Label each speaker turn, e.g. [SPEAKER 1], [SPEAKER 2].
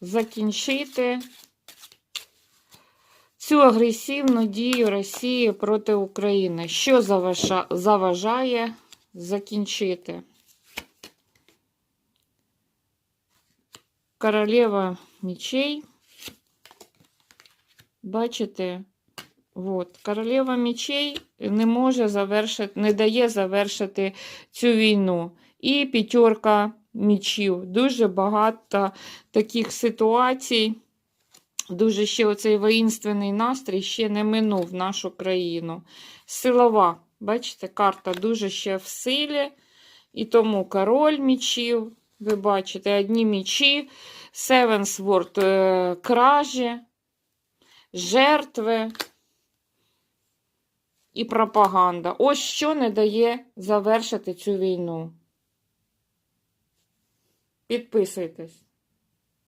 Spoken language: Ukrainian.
[SPEAKER 1] закінчити цю агресивну дію Росії проти України. Що заважає закінчити? Королева мечей. Бачите? От. Королева мечей не може завершити, не дає завершити цю війну. І п'ятерка мечів. Дуже багато таких ситуацій. Дуже ще оцей воїнственний настрій ще не минув нашу країну. Силова, бачите, карта дуже ще в силі. І тому король мічів, ви бачите, одні мічі, е, кражі, жертви і пропаганда. Ось що не дає завершити цю війну. Підписуйтесь.